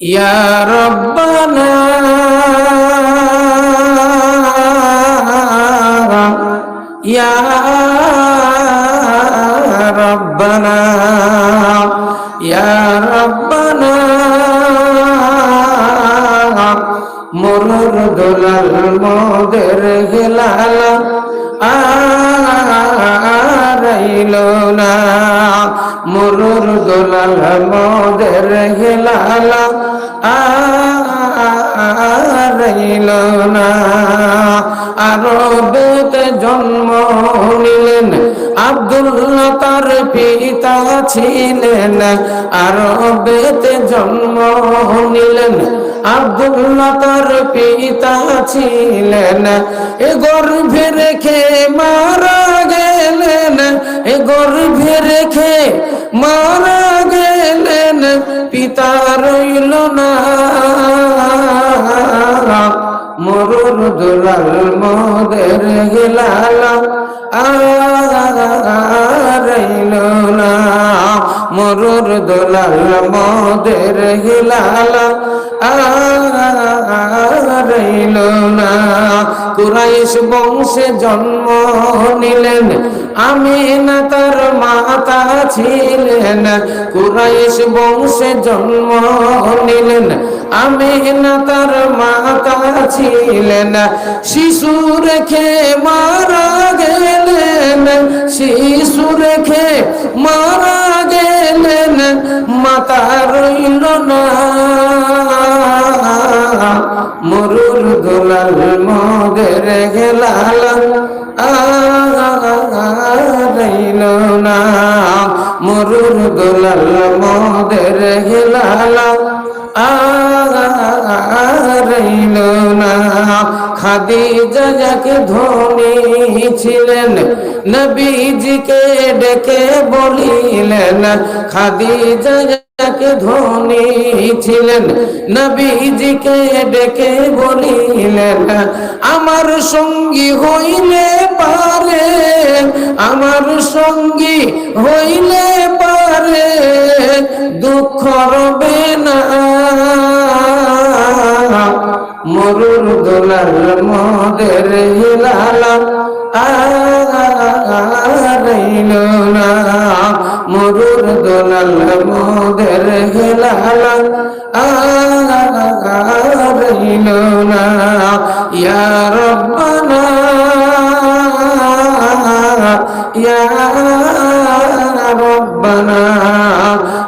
ইয়া রব্বানা দোলাল মোদের হেলাল আইল না আরবেতে জন্ম নিলেন আব্দুল্লাহ তার পিতা ছিলেন। আরবেতে জন্ম নিলেন আব্দুল্লাহ তার পিতা ছিলেন। এ গর্ভে রেখে মারা গেলেন, এ গর্ভে রেখে মারা পিতা রইল না। মরুর দুলাল মোদের গেলাল রইল না। মরুর দুলাল মোদের গেলাল আইল না, কুরাইশ বংশে জন্ম নিলেন। আমি না তার মাতা ছিলেন। কুরাইশ বংশে জন্ম নিলেন। আমি না তার মাতা ছিলেন। শিশু রেখে মারা গেলেন। শিশু রেখে মারা গেলেন। মাতা রইল না। মরুর দোলাল মদের গেলাল আইল না। মরুর দোলাল মদের গেলাল আইল না। খাদিজা যাকে ধনী ছিলেন, নবীজিকে ডেকে বলিলেন, খাদিজা যাকে ধনী ছিলেন। নবীজিকে ডেকে বলিলেন, আমার সঙ্গী হইলে পারে, আমার সঙ্গী হইলে পারে, দুঃখ রবে না। মরুর দোলাল মদের হিলাল আইল না। মরুর দোলাল মদের হিলাল। আইল না। ইয়া রব্বানা। ইয়া রব্বানা।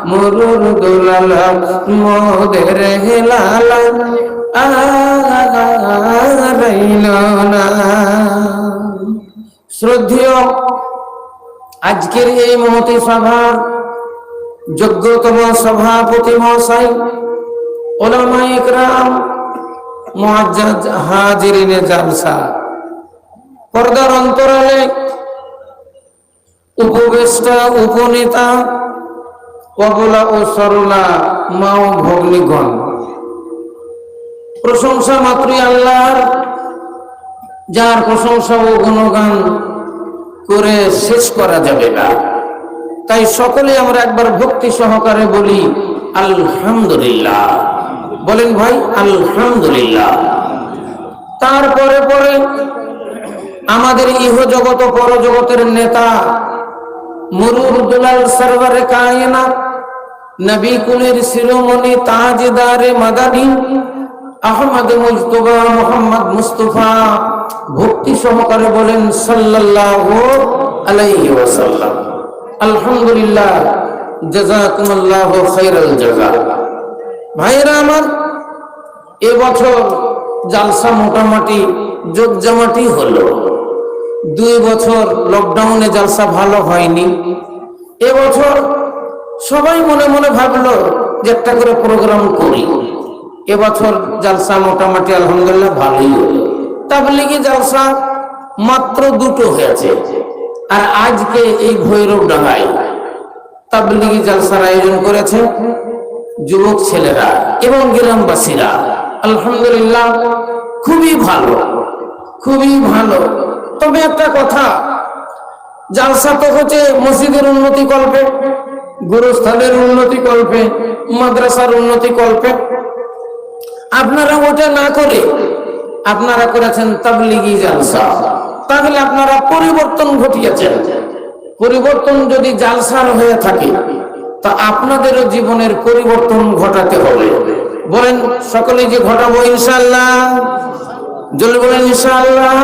মরুর দোলাল মদের হিলাল। আইল না। শ্রদ্ধেয় আজকের এই মহতি সভার যোগ্যতম সভাপতি মহাশয় ওলামা ইকরাম মুআজ্জাজ হাজিরিনে জালসা পর্দার অন্তরালে উপবেষ্টা উপনেতা অবলা ও সরলা মা ও ভগ্নীগণ প্রশংসা মাত্রই আল্লাহর যার প্রশংসা ও গুণগান করে শেষ করা যাবে না। তাই সকলে আমরা একবার ভক্তি সহকারে বলি, আলহামদুলিল্লাহ। বলেন ভাই, আলহামদুলিল্লাহ। তারপরে পরে আমাদের ইহ জগত পর জগতের নেতা মুরুর দুলাল সরওয়ারে কায়না নবী কুলের শিরোমণি তাজদারে মাদানী আহমদ মুজতবা, মোহাম্মদ মুস্তফা, ভক্তি সহকারে বলেন সাল্লাল্লাহু আলাইহি ওয়াসাল্লাম। আলহামদুলিল্লাহ, জাযাকুমুল্লাহু খাইরাল জাযা। ভাইরা আমার এবছর জালসা মোটামুটি যোগজামাটি হলো। দুই বছর লকডাউনে জালসা ভালো হয়নি। এবছর সবাই মনে মনে ভাবলো যে একটা করে প্রোগ্রাম করি। এবছর জালসা মোটামুটি আলহামদুলিল্লাহ ভালোই হলো। তাবলিগি জালসা মাত্র দুটো হয়েছে। আর আজকে এই ভৈরব ডাঙ্গায় তাবলিগি জালসার আয়োজন করেছে যুবক ছেলেরা এবং গ্রামবাসীরা। আলহামদুলিল্লাহ খুবই ভালো খুবই ভালো। তবে একটা কথা, জালসা তো হচ্ছে মসজিদের উন্নতি কল্পে, গুরুস্থানের উন্নতি কল্পে, মাদ্রাসার উন্নতি কল্পে আপনারা ওটা না করে আপনারা করেছেন তাবলিগি জালসা। তাহলে আপনারা পরিবর্তন ঘটিয়েছেন। পরিবর্তন যদি জালসার হয়ে থাকে, তা আপনাদেরও জীবনের পরিবর্তন ঘটাতে হবে। বলেন সকলে যে ঘটাবো ইনশাল্লাহ জলে বলেন ইনশাল্লাহ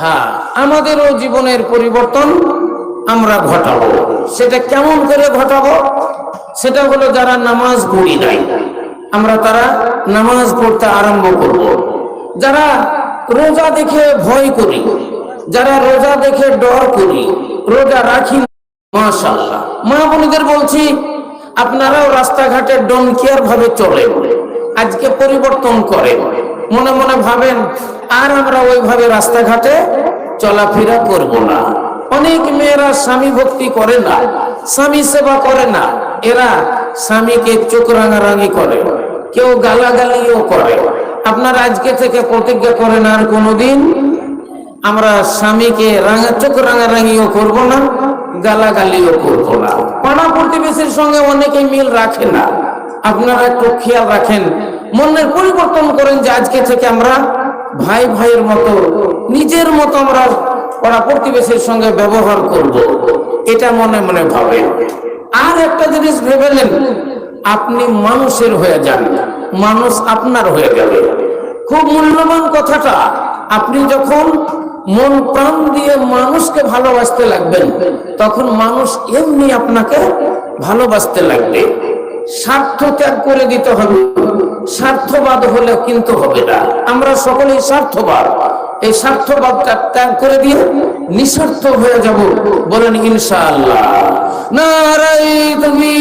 হ্যাঁ আমাদেরও জীবনের পরিবর্তন আমরা ঘটাবো। সেটা কেমন করে ঘটাবো? সেটা হলো যারা নামাজ পড়ি নাই আমরা তারা নামাজ পড়তে আরম্ভ করব। যারা রোজা দেখে ভয় করি, যারা রোজা দেখে ডর করি, রোজা রাখি মাশাল্লাহ মা বোনদের বলছি, আপনারাও রাস্তাঘাটে ডন কেয়ার ভাবে চলে আজকে পরিবর্তন করে মনে মনে ভাবেন, আর আমরা ওইভাবে রাস্তাঘাটে চলাফেরা করব না। অনেক মেয়েরা স্বামী ভক্তি করে না, স্বামী সেবা করে না, এরা স্বামীকে চোখ রাঙারাঙি করে। কেউ গালাগালিও করে। আপনার আজকে থেকে প্রতিজ্ঞা করেন আর কোনোদিন আমরা স্বামীকে রাঙা চোখ রাঙারাঙিও করব না, গালাগালিও করব না। পাড়া প্রতিবেশীর সঙ্গে অনেকে মিল রাখে না। আপনারা একটু খেয়াল রাখেন, মনের পরিবর্তন করেন যে আজকে থেকে আমরা ভাই ভাইয়ের মতো, নিজের মতো আমরা পাড়া প্রতিবেশীর সঙ্গে ব্যবহার করব। এটা মনে মনে ভাবে আর একটা জিনিস ভেবেলেন আপনি মানুষের হয়ে যান, মানুষ আপনার হয়ে যাবে। খুব মূল্যবান কথাটা, আপনি যখন মন প্রাণ দিয়ে মানুষকে ভালোবাসতে লাগবেন, তখন মানুষ এমনি আপনাকে ভালোবাসতে লাগবে। স্বার্থ ত্যাগ করে দিতে হবে, স্বার্থবাদ হলে কিন্তু হবে না। আমরা সকলেই স্বার্থবাদ। এই স্বার্থবাদটা ত্যাগ করে দিয়ে নিঃস্বার্থ হয়ে যাব বলেন ইনশাআল্লাহ নারাই তুমি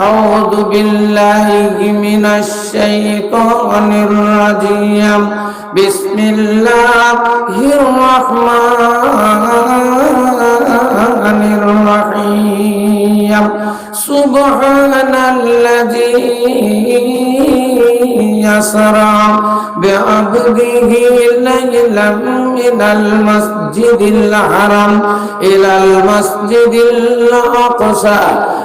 أعوذ بالله من الشيطان الرجيم بسم الله الرحمن الرحيم سبحان الذي يسرى بعبده ليلا من المسجد الحرام إلى المسجد الأقصى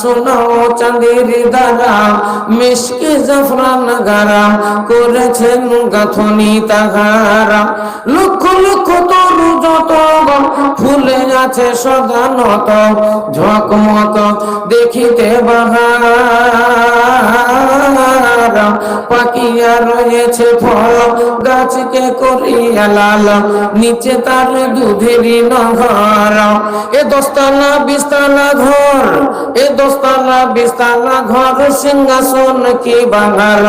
সোনা চাঁদের মিশকে জাফরান করেছেন গাথনি তাহারা লক্ষ লক্ষ তরু যত ফুলে আছে সদানত ঝকমত দেখিতে বাহার। পাকিয়া রয়েছে ফল, গাছকে করিয়া লাল, নিচে তার দুধেরই এ দস্তানা বিস্তানা ঘর, এ দস্তানা বিস্তানা ঘর, সিংহাসন কি বাঙাল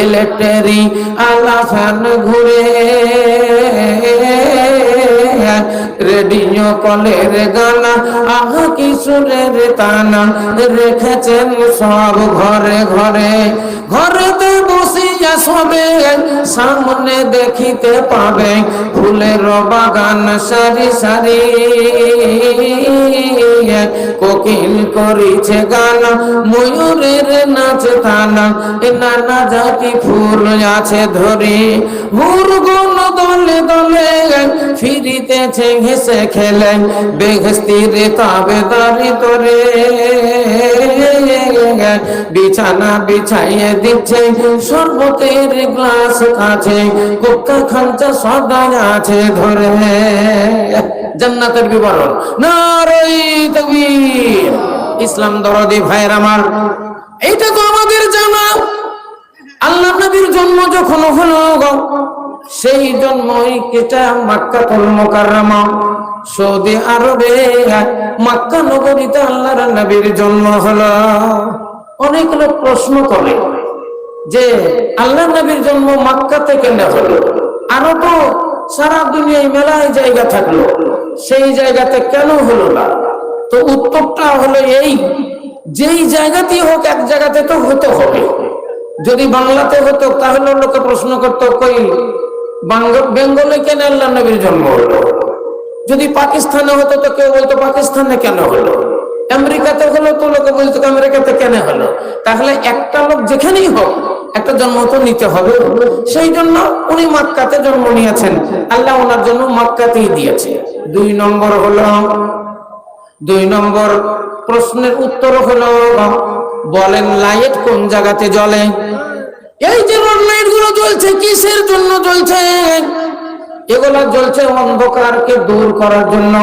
ইলেকট্রি আলা ঘুরে। রেডিও কলের গানা তানা, রেখেছেন সব ঘরে ঘরে। ঘরেতে বসিয়া সবে সামনে দেখিতে পাবে ফুলের বাগান সারি সারি। কোকিল করিছে গান ময়ূরের নাচ তানা নানা জাতি ফুল আছে ধরে। মুরগুন দলে দলে ফিরিতেছে ঘেসে খেলে বেঘস্তির তাবেদারি তোরে বিছানা বিছাইয়ে দিচ্ছে, শরবতের গ্লাস কাছে, কুক্কা খাঞ্চা সদা আছে ধরে। জান্নাতের বিবরণ নারী তকবীর। ইসলাম দরদি ভাইয়ের আমার, এইটা তো আমাদের জানা। আল্লাহ নবীর জন্ম যখন হলো সেই জন্মই কেটা মাক্কাতুল মুকাররমা সৌদি আরবে মাক্কা নগরীতে আল্লাহর নবীর জন্ম হলো। অনেক লোক প্রশ্ন করে যে আল্লাহ নবীর জন্ম মক্কাতে কেন হলো? আরও তো সারা দুনিয়ায় মেলায় জায়গা থাকল। সেই জায়গাতে কেন হলো না? তো উত্তরটা হলো এই, যেই জায়গাতেই হোক এক জায়গাতে তো হতে হবে। যদি বাংলাতে হতো, তাহলে লোকে প্রশ্ন করতো, কই বেঙ্গলে কেন আল্লাহ নবীর জন্ম হলো? যদি পাকিস্তানে হতো তো কেউ বলতো, পাকিস্তানে কেন হলো? আমেরিকাতে হলো তো লোকে বলতো আমেরিকাতে কেন হলো? তাহলে একটা লোক যেখানেই হোক, একটা জন্ম তো নিতে হবে। সেই জন্য উনি মাক্কাতে জন্ম নিয়েছেন। আল্লাহ ওনার জন্য মাক্কাতেই দিয়েছে। দুই নম্বর হলো, দুই নম্বর প্রশ্নের উত্তর হলো, বলেন লাইট কোন জায়গাতে জ্বলে? এই যে রোড লাইটগুলো জ্বলছে, কিসের জন্য জ্বলছে? এগুলো জ্বলছে অন্ধকারকে দূর করার জন্য,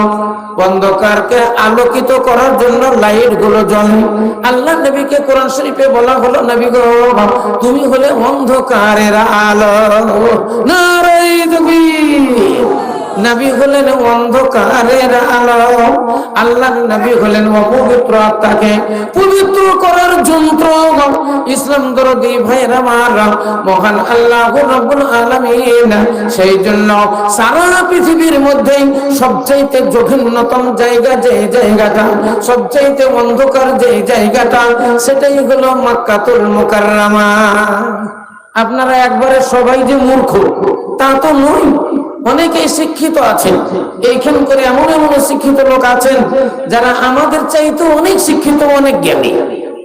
অন্ধকারকে আলোকিত করার জন্য লাইটগুলো জ্বলে। আল্লাহ নবীকে কোরআন শরীফে বলা হলো, নবী গো, তুমি হলে অন্ধকারের আলো নারাই নবী হলেন অন্ধকারের আলো। আল্লাহ নবী হলেন অপবিত্র আত্মাকে। পবিত্র করার যন্ত্র ইসলাম দরদি ভাইরা মারা মহান আল্লাহ রব্বুল আলামিন। সেই জন্য সারা পৃথিবীর মধ্যে সবচাইতে জঘন্যতম জায়গা যে জায়গাটা, সবচাইতে অন্ধকার যে জায়গাটা, সেটাই হলো মাক্কাতুল মুকাররমা। আপনারা একবারে সবাই যে মূর্খ, তা তো নয়। অনেকেই শিক্ষিত আছেন। এইখান করে এমন এমন শিক্ষিত লোক আছেন যারা আমাদের চাইতে অনেক শিক্ষিত, অনেক জ্ঞানী।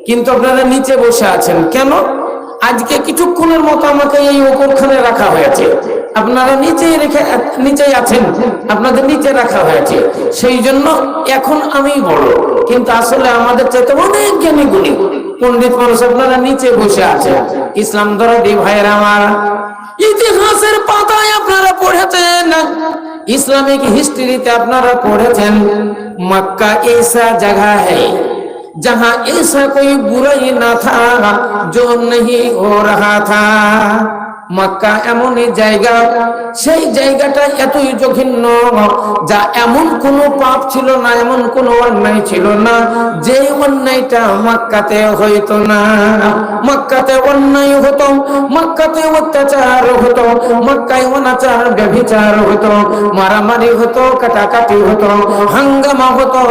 কিন্তু আপনারা নিচে বসে আছেন। কেন? আজকে কিছুক্ষণের মতো আমাকে এই ওপরখানে রাখা হয়েছে। আপনারা নিচেই রেখে নিচে আছেন। আপনাদের নিচে রাখা হয়েছে। সেই জন্য এখন আমি বড়। কিন্তু আসলে আমাদের চাইতে অনেক জ্ঞানী গুণী পণ্ডিত মানুষ আপনারা নিচে বসে আছেন। ইসলাম ধরদি ভাইয়ের আমার। ইতিহাসের পাতায় আপনারা পড়েছেন ইসলামিক হিস্ট্রিতে আপনারা পড়েছেন মক্কা ऐसा जगह है जहां ऐसा कोई बुराई ना था जो नहीं हो रहा था মক্কা এমনই জায়গা। সেই জায়গাটা এতই জঘন্য, যা এমন কোন পাপ ছিল না, এমন কোন অন্যায় ছিল না, যে অন্যায়টা মক্কাতে হইতো না। মক্কাতে অন্যায় হতো, মক্কাতে অত্যাচার হতো, মক্কায় অনাচার, ব্যভিচার হতো, মারামারি হতো, কাটাকাটি হতো, হাঙ্গামা হতো।